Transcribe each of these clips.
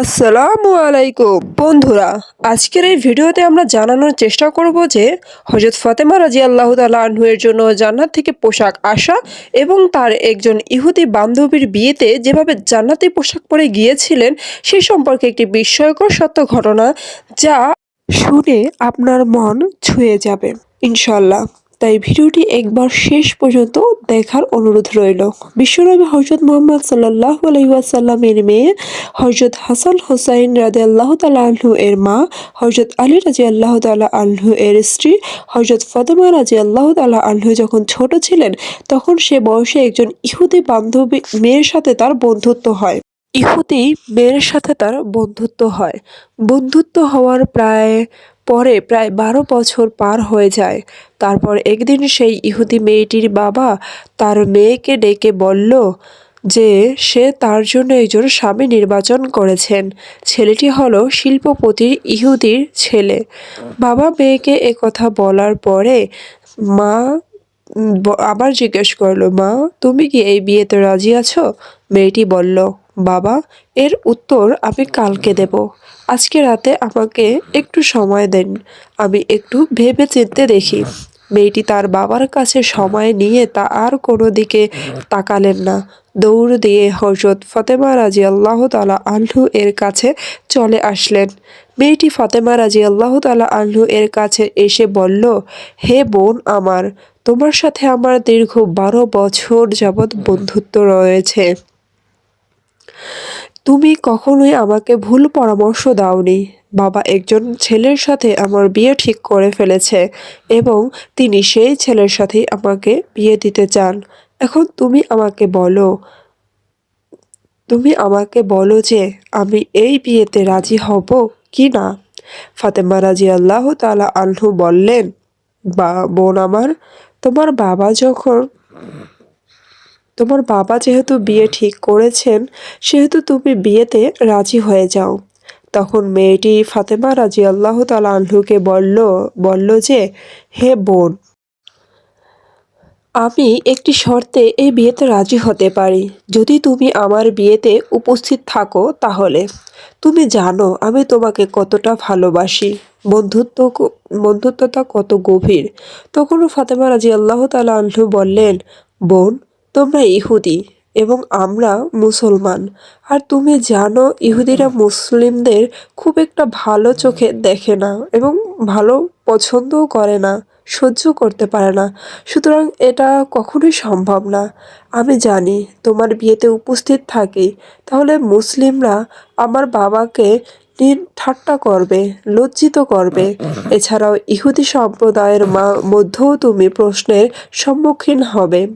আসসালামু আলাইকুম। বন্ধুরা, আজকের এই ভিডিওতে আমরা জানানোর চেষ্টা করব যে হজরত ফাতেমা রাজি আল্লাহ আনহুয়ের জন্য জান্নাত থেকে পোশাক আসা এবং তার একজন ইহুদি বান্ধবীর বিয়েতে যেভাবে জান্নাতি পোশাক পরে গিয়েছিলেন সেই সম্পর্কে একটি বিস্ময়কর সত্য ঘটনা যা শুনে আপনার মন ছুঁয়ে যাবে ইনশাল্লাহ তাই ভিডিওটি একবার শেষ পর্যন্ত দেখার অনুরোধ রইল। বিশ্বনবী হজরত মোহাম্মদ সাল্লাহ আলহিউসাল্লামের মেয়ে হজরত হাসান হোসাইন রাজে আল্লাহ তালা আল্হু এর মা হজরত আলী রাজি আল্লাহ তালা আল্হু এর স্ত্রী হজরত ফতেমা রাজি আল্লাহ তালা আল্হু যখন ছোট ছিলেন, তখন সে বয়সে একজন ইহুদি বান্ধবী মেয়ের সাথে তার বন্ধুত্ব হয়। ইহুদি মেয়ের সাথে তার বন্ধুত্ব হয়। বন্ধুত্ব হওয়ার প্রায় পরে প্রায় বারো বছর পার হয়ে যায়। তারপর একদিন সেই ইহুদি মেয়েটির বাবা তার মেয়েকে ডেকে বলল যে, সে তার জন্য একজন স্বামী নির্বাচন করেছেন। ছেলেটি হলো শিল্পপতির ইহুদির ছেলে। বাবা মেয়েকে কথা বলার পরে, মা আবার জিজ্ঞেস করল, মা, তুমি কি এই বিয়েতে রাজি আছো মেয়েটি বলল বাবা, এর উত্তর আমি কালকে দেব। আজকে রাতে আমাকে একটু সময় দেন, আমি একটু ভেবে চিনতে দেখি। মেয়েটি তার বাবার কাছে সময় নিয়ে তা আর কোনো দিকে তাকালেন না। দৌড় দিয়ে হজরত ফতেমা রাজি আল্লাহ তালা আল্লু এর কাছে চলে আসলেন। মেয়েটি ফাতেমা রাজি আল্লাহ তালা আল্লু এর কাছে এসে বলল, হে বোন আমার, তোমার সাথে আমার দীর্ঘ বারো বছর যাবৎ বন্ধুত্ব রয়েছে। তুমি কখনোই আমাকে ভুল পরামর্শ দাওনি। বাবা একজন ছেলের সাথে আমার বিয়ে ঠিক করে ফেলেছে এবং তিনি সেই ছেলের সাথেই আমাকে বিয়ে দিতে চান। এখন তুমি আমাকে বলো, তুমি আমাকে বলো যে আমি এই বিয়েতে রাজি হব কি না? ফাতেমা রাজি আল্লাহ তালা আনহু বললেন, বা বোন আমার, তোমার বাবা যখন তোমার বাবা যেহেতু বিয়ে ঠিক করেছেন, সেহেতু তুমি বিয়েতে রাজি হয়ে যাও। তখন মেয়েটি ফাতেমা রাজি আল্লাহ তালা আনহুকে বলল বলল যে, হে বোন, আমি একটি শর্তে এই বিয়েতে রাজি হতে পারি। যদি তুমি আমার বিয়েতে উপস্থিত থাকো তাহলে। তুমি জানো আমি তোমাকে কতটা ভালোবাসি। বন্ধুত্ব বন্ধুত্বতা কত গভীর। তখনও ফাতেমা রাজি আল্লাহ তালা আনহু বললেন, বোন তোমরা ইহুদি এবং আমরা মুসলমান। আর তুমি জানো, ইহুদিরা মুসলিমদের খুব একটা ভালো চোখে দেখে না এবং ভালো পছন্দও করে না, সহ্য করতে পারে না। সুতরাং এটা কখনোই সম্ভব না। আমি জানি তোমার বিয়েতে উপস্থিত থাকি, তাহলে মুসলিমরা আমার বাবাকে নির ঠাট্টা করবে, লজ্জিত করবে। এছাড়াও ইহুদি সম্প্রদায়ের মা- মধ্যেও তুমি প্রশ্নের সম্মুখীন হবে।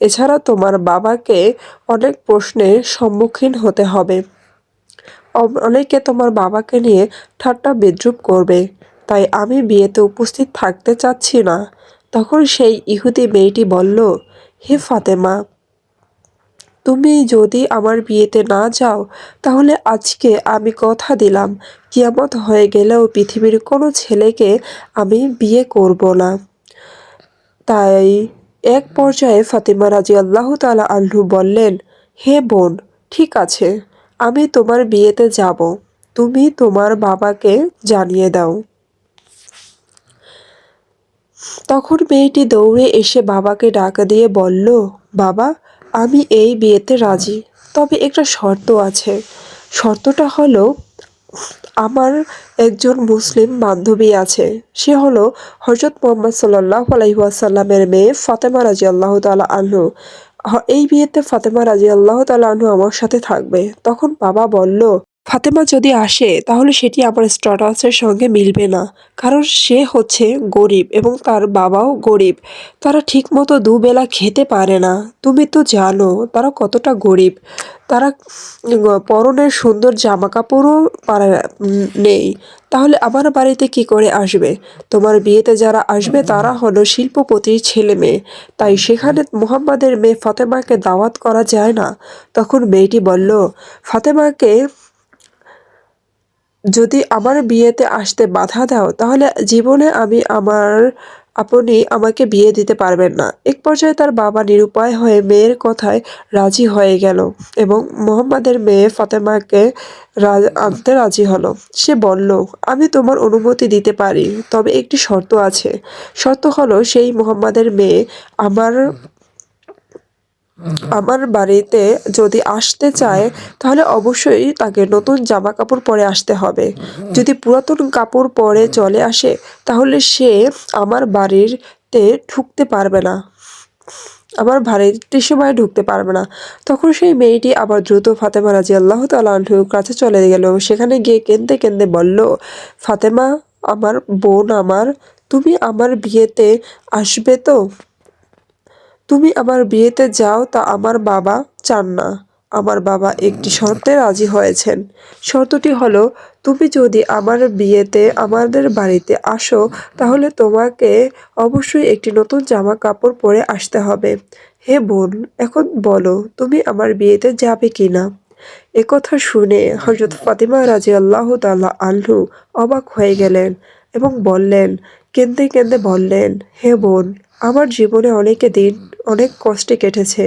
এছাড়া তোমার বাবাকে অনেক প্রশ্নের সম্মুখীন হতে হবে। অনেকে তোমার বাবাকে নিয়ে ঠাট্টা বিদ্রুপ করবে। তাই আমি বিয়েতে উপস্থিত থাকতে চাচ্ছি না। তখন সেই ইহুদি মেয়েটি বলল, হে ফাতেমা তুমি যদি আমার বিয়েতে না যাও, তাহলে আজকে আমি কথা দিলাম। কিয়ামত হয়ে গেলেও পৃথিবীর কোনো ছেলেকে আমি বিয়ে করব না। তাই এক পর্যায়ে ফাতিমা রাজি আল্লাহ তালা আল্লু বললেন, হে বোন, ঠিক আছে, আমি তোমার বিয়েতে যাব। তুমি তোমার বাবাকে জানিয়ে দাও। তখন মেয়েটি দৌড়ে এসে বাবাকে ডাকা দিয়ে বলল, বাবা আমি এই বিয়েতে রাজি। তবে একটা শর্ত আছে। শর্তটা হলো, আমার একজন মুসলিম বান্ধবী আছে। সে হলো হজরত মোহাম্মদ সাল্লাহ আলাইসাল্লামের মেয়ে ফাতেমা রাজি আল্লাহ তালা আনহু এই বিয়েতে ফাতেমা রাজি আল্লাহ তালা আনহু আমার সাথে থাকবে। তখন বাবা বলল ফাতেমা যদি আসে, তাহলে সেটি আমার স্ট্যাটাসের সঙ্গে মিলবে না। কারণ সে হচ্ছে গরিব এবং তার বাবাও গরিব। তারা ঠিকমতো দুবেলা খেতে পারে না। তুমি তো জানো, তারা কতটা গরিব। তারা পরনের সুন্দর জামা কাপড়ও পারে নেই। তাহলে আমার বাড়িতে কি করে আসবে? তোমার বিয়েতে যারা আসবে, তারা হলো শিল্পপতির ছেলে মেয়ে। তাই সেখানে মোহাম্মদের মেয়ে ফাতেমাকে দাওয়াত করা যায় না। তখন মেয়েটি বলল, ফাতেমাকে যদি আমার বিয়েতে আসতে বাধা দাও, তাহলে জীবনে আমি আমার আপনি আমাকে বিয়ে দিতে পারবেন না। এক পর্যায়ে তার বাবা নিরুপায় হয়ে মেয়ের কথায় রাজি হয়ে গেল এবং মোহাম্মদের মেয়ে ফাতেমাকে আনতে রাজি হলো। সে বলল, আমি তোমার অনুমতি দিতে পারি, তবে একটি শর্ত আছে। শর্ত হলো সেই মোহাম্মদের মেয়ে আমার আমার বাড়িতে যদি আসতে চায়, তাহলে অবশ্যই তাকে নতুন জামা কাপড় পরে আসতে হবে। যদি পুরাতন কাপড় পরে চলে আসে, তাহলে সে আমার বাড়িতে ঢুকতে পারবে না। আমার বাড়ির সময় ঢুকতে পারবে না। তখন সেই মেয়েটি আবার দ্রুত ফাতেমা রাজি আল্লাহ তালুর কাছে চলে গেল। সেখানে গিয়ে কেঁদে কেঁদে বলল, ফাতেমা, আমার বোন আমার, তুমি আমার বিয়েতে আসবে তো? তুমি আমার বিয়েতে যাও তা আমার বাবা চান না। আমার বাবা একটি শর্তে রাজি হয়েছেন। শর্তটি হলো, তুমি যদি আমার বিয়েতে আমাদের বাড়িতে আসো, তাহলে তোমাকে অবশ্যই একটি নতুন জামা কাপড় পরে আসতে হবে। হে বোন, এখন বলো, তুমি আমার বিয়েতে যাবে কি না? একথা শুনে হজরত ফাতিমা রাজি আল্লাহ তাল্লাহ আল্লু অবাক হয়ে গেলেন এবং বললেন, কেঁদে কেঁদে বললেন, হে বোন আমার জীবনে অনেকে দিন, অনেক কষ্টে কেটেছে।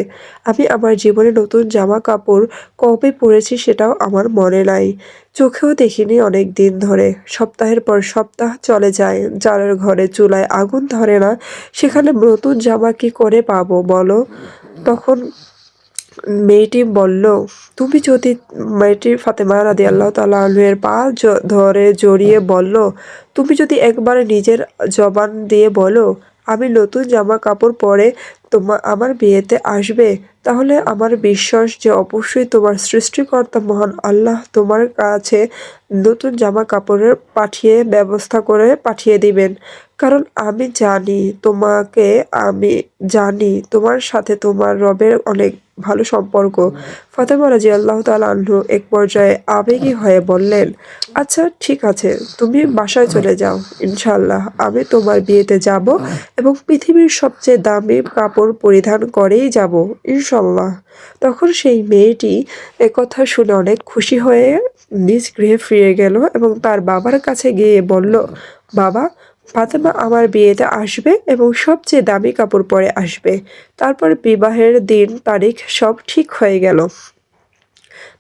আমি আমার জীবনে নতুন জামা কাপড় কবে পরেছি সেটাও আমার মনে নাই। চোখেও দেখিনি অনেক দিন ধরে। সপ্তাহের পর সপ্তাহ চলে যায় যার ঘরে চুলায় আগুন ধরে না, সেখানে নতুন জামা কি করে পাবো বলো? তখন মেয়েটি বলল, তুমি যদি মেয়েটি ফাতেমা রাদি আল্লাহ তাল্লাহ আলুয়ের পা ধরে জড়িয়ে বলল, তুমি যদি একবার নিজের জবান দিয়ে বলো আমি নতুন জামা কাপড় পরে তোমা, আমার বিয়েতে আসবে, তাহলে আমার বিশ্বাস যে অবশ্যই তোমার সৃষ্টিকর্তা মহান আল্লাহ তোমার কাছে নতুন জামা কাপড়ের পাঠিয়ে, ব্যবস্থা করে পাঠিয়ে দিবেন। কারণ আমি জানি তোমাকে, আমি জানি তোমার সাথে তোমার রবের অনেক ভালো সম্পর্ক। ফাতেমা রাজি আল্লাহ তালু এক পর্যায়ে আবেগী হয়ে বললেন আচ্ছা ঠিক আছে, তুমি বাসায় চলে যাও ইনশাল্লাহ আমি তোমার বিয়েতে যাব এবং পৃথিবীর সবচেয়ে দামি কাপড় পরিধান করেই যাব ইনশাল্লাহ তখন সেই মেয়েটি একথা শুনে অনেক খুশি হয়ে নিজ গৃহে ফিরে গেল এবং তার বাবার কাছে গিয়ে বলল, বাবা ফাতেমা আমার বিয়েতে আসবে এবং সবচেয়ে দামি কাপড় পরে আসবে। তারপর বিবাহের দিন তারিখ সব ঠিক হয়ে গেল।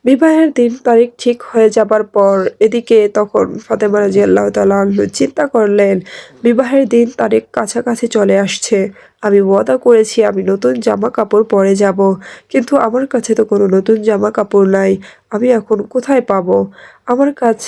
বিবাহের দিন তারিখ ঠিক হয়ে যাবার পর এদিকে তখন ফাতেমা রাজি আল্লাহ চিন্তা করলেন, বিবাহের দিন তারিখ কাছাকাছি চলে আসছে। আমি ওয়াদা করেছি আমি নতুন জামা কাপড় পরে যাব, কিন্তু আমার কাছে তো কোনো নতুন জামা কাপড় নাই, আমি এখন কোথায় পাবো? আমার কাছ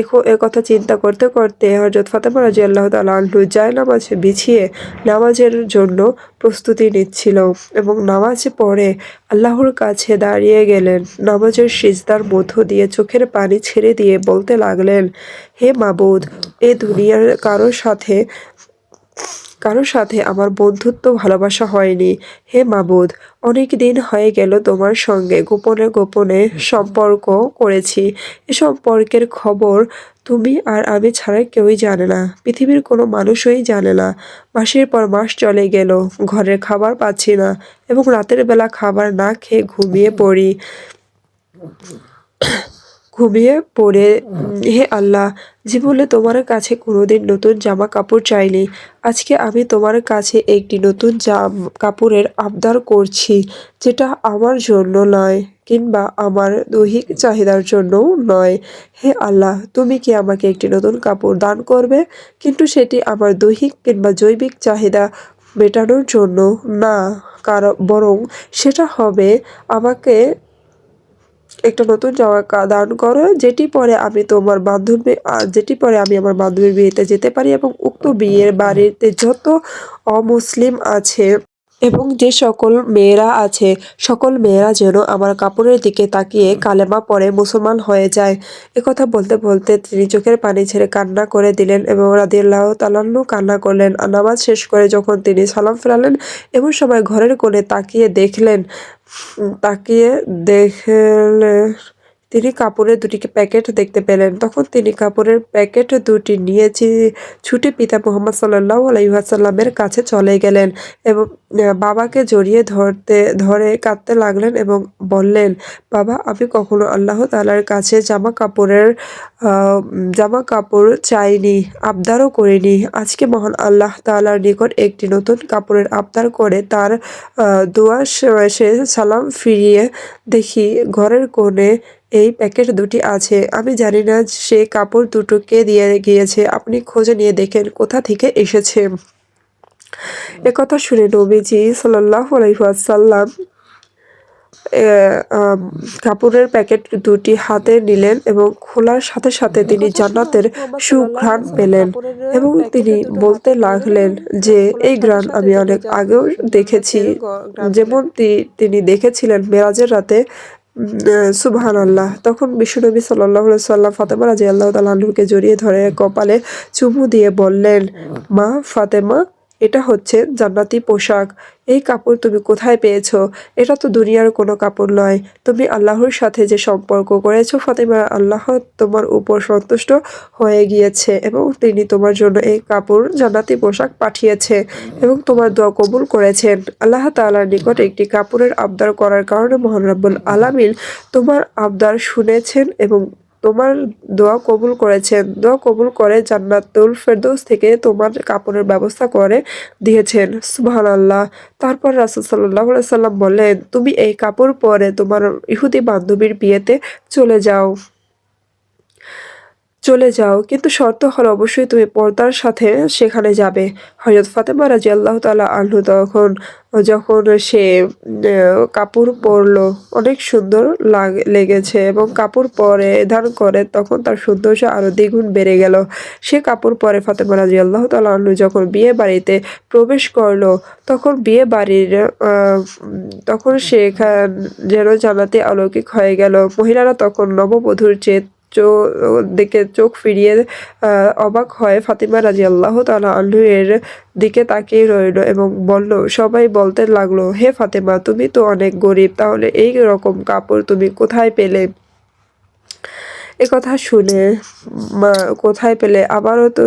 এখো কথা চিন্তা করতে করতে হজরত ফাতেমা রাজি আল্লাহ তালু যায় নামাজ বিছিয়ে নামাজের জন্য প্রস্তুতি নিচ্ছিল এবং নামাজ পড়ে আল্লাহর কাছে দাঁড়িয়ে গেলেন। নামাজের সিজদার মধ্য দিয়ে চোখের পানি ছেড়ে দিয়ে বলতে লাগলেন, হে মাবুদ, এ দুনিয়ার কারোর সাথে কারোর সাথে আমার বন্ধুত্ব, ভালোবাসা হয়নি। হে মাবুদ, অনেক দিন হয়ে গেল তোমার সঙ্গে গোপনে গোপনে সম্পর্ক করেছি। এ সম্পর্কের খবর তুমি আর আমি ছাড়া কেউই জানে না। পৃথিবীর কোনো মানুষই জানে না। মাসের পর মাস চলে গেল, ঘরের খাবার পাচ্ছি না এবং রাতের বেলা খাবার না খেয়ে ঘুমিয়ে পড়ি। ঘুমিয়ে পড়ে, হে আল্লাহ জীবনে তোমার কাছে কোনোদিন নতুন জামা কাপড় চাইনি। আজকে আমি তোমার কাছে একটি নতুন জাম কাপড়ের আবদার করছি, যেটা আমার জন্য নয়, কিংবা আমার দৈহিক চাহিদার জন্যও নয়। হে আল্লাহ, তুমি কি আমাকে একটি নতুন কাপড় দান করবে, কিন্তু সেটি আমার দৈহিক কিংবা জৈবিক চাহিদা মেটানোর জন্য না, কারণ বরং সেটা হবে আমাকে একটা নতুন জামা দান করো, যেটি পরে আমি তোমার বান্ধবী যেটি পরে আমি আমার বান্ধবীর বিয়েতে যেতে পারি এবং উক্ত বিয়ের বাড়িতে যত অমুসলিম আছে এবং যে সকল মেয়েরা আছে, সকল মেয়েরা যেন আমার কাপড়ের দিকে তাকিয়ে কালেমা পরে মুসলমান হয়ে যায়। একথা বলতে বলতে তিনি চোখের পানি ছেড়ে কান্না করে দিলেন এবং রাদিয়াল্লাহ তালান্নু কান্না করলেন। নামাজ শেষ করে যখন তিনি সালাম ফেরালেন, এমন সময় ঘরের কোণে তাকিয়ে দেখলেন, তাকিয়ে দেখলে তিনি কাপড়ের দুটি প্যাকেট দেখতে পেলেন। তখন তিনি কাপড়ের প্যাকেট দুটি নিয়ে ছুটে পিতা মোহাম্মদ সাল্লাহ আলাইসাল্লামের কাছে চলে গেলেন এবং বাবাকে জড়িয়ে ধরতে, ধরে কাঁদতে লাগলেন এবং বললেন, বাবা, আমি কখনো আল্লাহ তালার কাছে জামা কাপড়ের জামা কাপড় চাইনি, আবদারও করিনি। আজকে মহান আল্লাহ তালার নিকট একটি নতুন কাপড়ের আবদার করে তার দোয়া শেষে সালাম ফিরিয়ে দেখি ঘরের কোণে এই প্যাকেট দুটি আছে। আমি জানি না সে কাপড় দুটো কে দিয়ে গিয়েছে। আপনি খোঁজে নিয়ে দেখেন কোথা থেকে এসেছে। একথা শুনে নবীজি ওয়াসাল্লাম এ, কাপড়ের প্যাকেট দুটি হাতে নিলেন এবং খোলার সাথে সাথে তিনি জান্নাতের সুঘ্রাণ পেলেন এবং তিনি বলতে লাগলেন যে এই গ্রান আমি অনেক আগেও দেখেছি। যেমন তিনি দেখেছিলেন মেরাজের রাতে সুবহান আল্লাহ তখন বিশ্বনবী সাল্লাহ সাল্লাম ফাতেমা রাজি আল্লাহ তালুকে জড়িয়ে ধরে কপালে চুমু দিয়ে বললেন, মা ফাতেমা এটা হচ্ছে জান্নাতি পোশাক। এই কাপড় তুমি কোথায় পেয়েছ? এটা তো দুনিয়ার কোনো কাপড় নয়। তুমি আল্লাহর সাথে যে সম্পর্ক করেছ, ফাতেমা, আল্লাহ তোমার উপর সন্তুষ্ট হয়ে গিয়েছে এবং তিনি তোমার জন্য এই কাপড় জান্নাতি পোশাক পাঠিয়েছে এবং তোমার দোয়া কবুল করেছেন। আল্লাহ তাআলার নিকট একটি কাপড়ের আবদার করার কারণে মহান রাব্বুল আলামিন তোমার আবদার শুনেছেন এবং তোমার দোয়া কবুল করেছেন। দোয়া কবুল করে জান্নাতুল ফেরদৌস থেকে তোমার কাপড়ের ব্যবস্থা করে দিয়েছেন। সুবহান আল্লাহ তারপর রাসুল সাল্লাহ সাল্লাম বললেন, তুমি এই কাপড় পরে তোমার ইহুদি বান্ধবীর বিয়েতে চলে যাও। চলে যাও, কিন্তু শর্ত হল অবশ্যই তুমি পর্দার সাথে সেখানে যাবে। হজরত ফাতেমা রাজি আল্লাহ তালা আনহু তখন, যখন সে কাপড় পরলো, অনেক সুন্দর লাগ- লেগেছে এবং কাপড় পরে ধারণ করে, তখন তার সৌন্দর্য আরও দ্বিগুণ বেড়ে গেল। সে কাপড় পরে ফাতেমা রাজি আল্লাহ তালা আনহু যখন বিয়ে বাড়িতে প্রবেশ করল, তখন বিয়ে বাড়ির তখন সেখান যেন জানাতে অলৌকিক হয়ে গেল। মহিলারা তখন নববধূর চেয়ে দিকে চোখ ফিরিয়ে অবাক হয় ফাতিমা রাজি আল্লাহ তালা আল্লু এর দিকে তাকিয়ে রইল এবং বলল, সবাই বলতে লাগল, হে ফাতেমা, তুমি তো অনেক গরিব, তাহলে এই রকম কাপড় তুমি কোথায় পেলে? কথা শুনে মা কোথায় পেলে? আবারও তো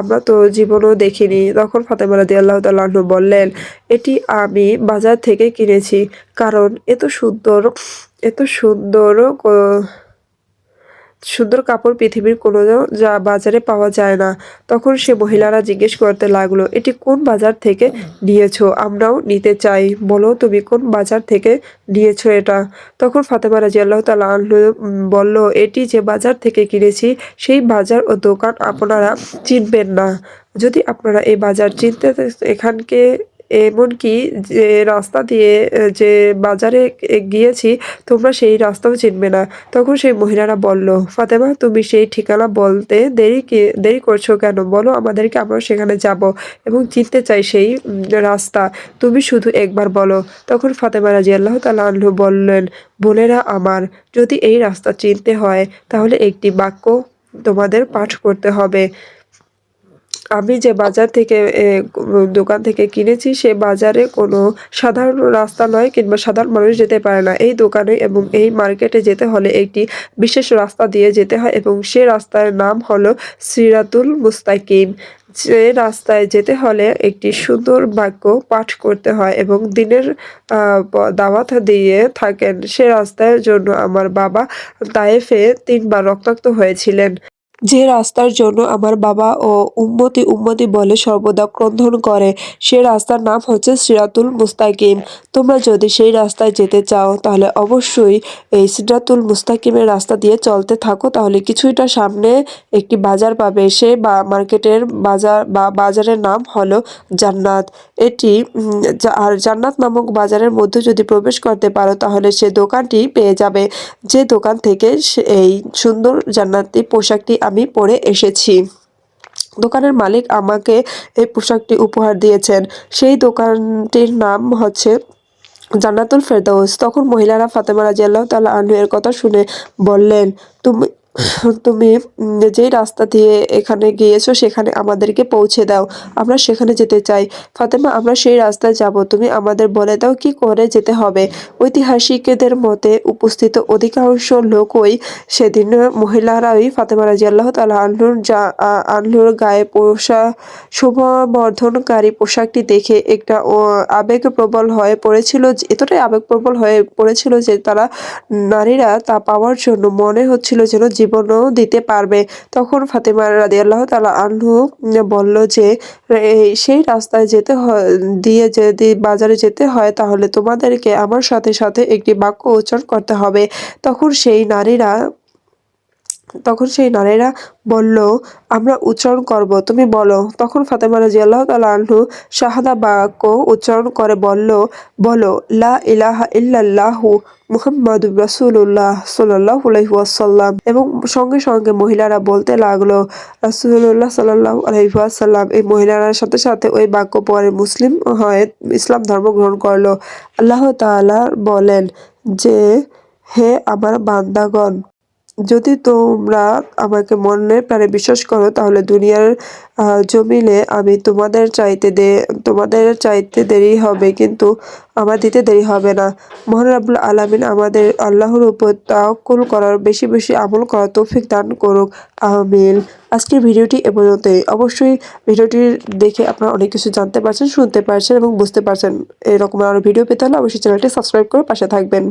আমরা তো জীবনও দেখিনি। তখন ফাতেমা রাদি আল্লাহ তাল্লাহ বললেন, এটি আমি বাজার থেকে কিনেছি, কারণ এত সুন্দর এত সুন্দর সুন্দর কাপড় পৃথিবীর কোনো যা বাজারে পাওয়া যায় না। তখন সে মহিলারা জিজ্ঞেস করতে লাগল, এটি কোন বাজার থেকে নিয়েছো? আমরাও নিতে চাই। বলো তুমি কোন বাজার থেকে নিয়েছো এটা? তখন ফাতেমা রাজি আল্লাহ তালা বলল, এটি যে বাজার থেকে কিনেছি, সেই বাজার ও দোকান আপনারা চিনবেন না। যদি আপনারা এই বাজার চিনতে এখানকে এমনকি যে রাস্তা দিয়ে যে বাজারে গিয়েছি, তোমরা সেই রাস্তাও চিনবে না। তখন সেই মহিলারা বলল, ফাতেমা, তুমি সেই ঠিকানা বলতে দেরি দেরি করছ কেন? বলো আমাদেরকে আমরা সেখানে যাব এবং চিনতে চাই সেই রাস্তা। তুমি শুধু একবার বলো। তখন ফাতেমা রাজি আল্লাহ তালা বললেন, বোনেরা আমার, যদি এই রাস্তা চিনতে হয়, তাহলে একটি বাক্য তোমাদের পাঠ করতে হবে। আমি যে বাজার থেকে দোকান থেকে কিনেছি, সে বাজারে কোনো সাধারণ রাস্তা নয় কিংবা সাধারণ মানুষ যেতে পারে না। এই দোকানে এবং এই মার্কেটে যেতে হলে একটি বিশেষ রাস্তা দিয়ে যেতে হয় এবং সে রাস্তার নাম হলো সিরাতুল মুস্তাকিম। যে রাস্তায় যেতে হলে একটি সুন্দর বাক্য পাঠ করতে হয় এবং দিনের দাওয়াত দিয়ে থাকেন। সে রাস্তার জন্য আমার বাবা তায়েফে তিনবার রক্তাক্ত হয়েছিলেন। যে রাস্তার জন্য আমার বাবা ও উম্মতি উম্মতি বলে সর্বদা ক্রন্ধন করে, সে রাস্তার নাম হচ্ছে সিরাতুল মুস্তাকিম। তোমরা যদি সেই রাস্তায় যেতে চাও, তাহলে অবশ্যই এই সিরাতুল মুস্তাকিমের রাস্তা দিয়ে চলতে থাকো, তাহলে কিছুটা সামনে একটি বাজার পাবে। সে বা মার্কেটের বাজার বা বাজারের নাম হলো জান্নাত। এটি আর জান্নাত নামক বাজারের মধ্যে যদি প্রবেশ করতে পারো, তাহলে সে দোকানটি পেয়ে যাবে। যে দোকান থেকে এই সুন্দর জান্নাতি পোশাকটি আমি পরে এসেছি। দোকানের মালিক আমাকে এই পোশাকটি উপহার দিয়েছেন। সেই দোকানটির নাম হচ্ছে জান্নাতুল ফেরদৌস তখন মহিলারা ফাতেমা রাজিয়াল্লাহ তাল্লাহ তালা আনহু এর কথা শুনে বললেন, তুমি তুমি যেই রাস্তা দিয়ে এখানে গিয়েছো সেখানে আমাদেরকে পৌঁছে দাও। আমরা সেখানে যেতে চাই। ফাতেমা আমরা সেই রাস্তায় যাব। তুমি আমাদের বলে দাও কি করে যেতে হবে। ঐতিহাসিকদের মতে উপস্থিত অধিকাংশ লোকই সেদিন মহিলারাই ফাতেমা রাজি আল্লাহ তালা আল্লুর যা আল্লুর গায়ে পোশাক শুভবর্ধনকারী পোশাকটি দেখে একটা ও, আবেগপ্রবল হয়ে পড়েছিল এতটাই আবেগপ্রবল হয়ে পড়েছিল যে তারা নারীরা তা পাওয়ার জন্য মনে হচ্ছিল যেন জীবনও দিতে পারবে। তখন ফাতেমা রাদি আল্লাহ তালা আনহু বলল যে সেই রাস্তায় যেতে দিয়ে যদি বাজারে যেতে হয়, তাহলে তোমাদেরকে আমার সাথে সাথে একটি বাক্য উচ্চারণ করতে হবে। তখন সেই নারীরা তখন সেই নারীরা বলল, আমরা উচ্চারণ করব, তুমি বলো। তখন ফাতেমা রাজি আল্লাহ তালা শাহাদা বাক্য উচ্চারণ করে বলল, বলো, লা ইলাহা ইল্লাল্লাহু মুহাম্মাদু রাসূলুল্লাহ সাল্লাল্লাহু আলাইহি ওয়াসাল্লাম। এবং সঙ্গে সঙ্গে মহিলারা বলতে লাগল, রাসূলুল্লাহ সাল্লাহ আলাইহি ওয়াসাল্লাম। এই মহিলার সাথে সাথে ওই বাক্য পরে মুসলিম হয়ে ইসলাম ধর্ম গ্রহণ করল। আল্লাহ তাআলা বলেন যে, হে আমার বান্দাগণ যদি তোমরা আমাকে মনে প্রাণে বিশ্বাস করো, তাহলে দুনিয়ার জমিলে আমি তোমাদের চাইতে দে, তোমাদের চাইতে দেরি হবে, কিন্তু আমার দিতে দেরি হবে না। মহান রাব্বুল আলামিন আমাদের আল্লাহর উপর তাওয়াক্কুল করার বেশি বেশি আমল করার তৌফিক দান করুক। আমিন। আজকের ভিডিওটি এ পর্যন্তই। অবশ্যই ভিডিওটি দেখে আপনারা অনেক কিছু জানতে পারছেন, শুনতে পারছেন এবং বুঝতে পারছেন। এরকম আরও ভিডিও পেতে হলে অবশ্যই চ্যানেলটি সাবস্ক্রাইব করে পাশে থাকবেন।